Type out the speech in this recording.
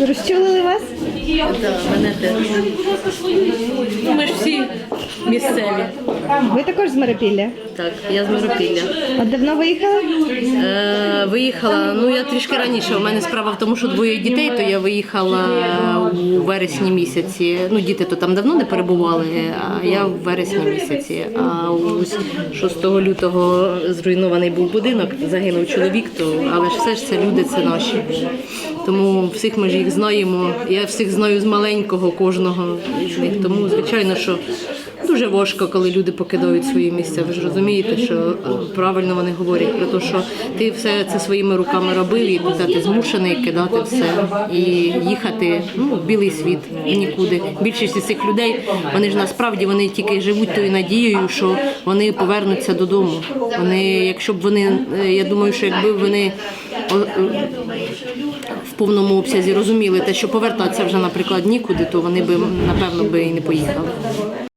Розчулили вас? Так, мене теж. Ми ж всі місцеві. Ви також з Миропілля? Так, я з Миропілля. А давно виїхали? Е, виїхала, ну я трішки раніше. У мене справа в тому, що двоє дітей, то я виїхала у вересні місяці. Ну, діти то там давно не перебували, а я в вересні місяці. А ось 6 лютого зруйнований був будинок, загинув чоловік, то але ж все ж це люди, це наші. Тому всіх ми ж їх знаємо. Я всіх знаю з маленького кожного. Тому звичайно, що дуже важко, коли люди покидають свої місця. Ви ж розумієте, що е, правильно вони говорять про те, що ти все це своїми руками робив, і куди ти змушений кидати все і їхати ну, в білий світ нікуди. Більшість цих людей вони ж насправді вони тільки живуть тою надією, що вони повернуться додому. Вони, якщо б вони, е, я думаю, що якби вони е, в повному обсязі розуміли те, що повертатися вже, наприклад, нікуди, то вони би напевно би і не поїхали.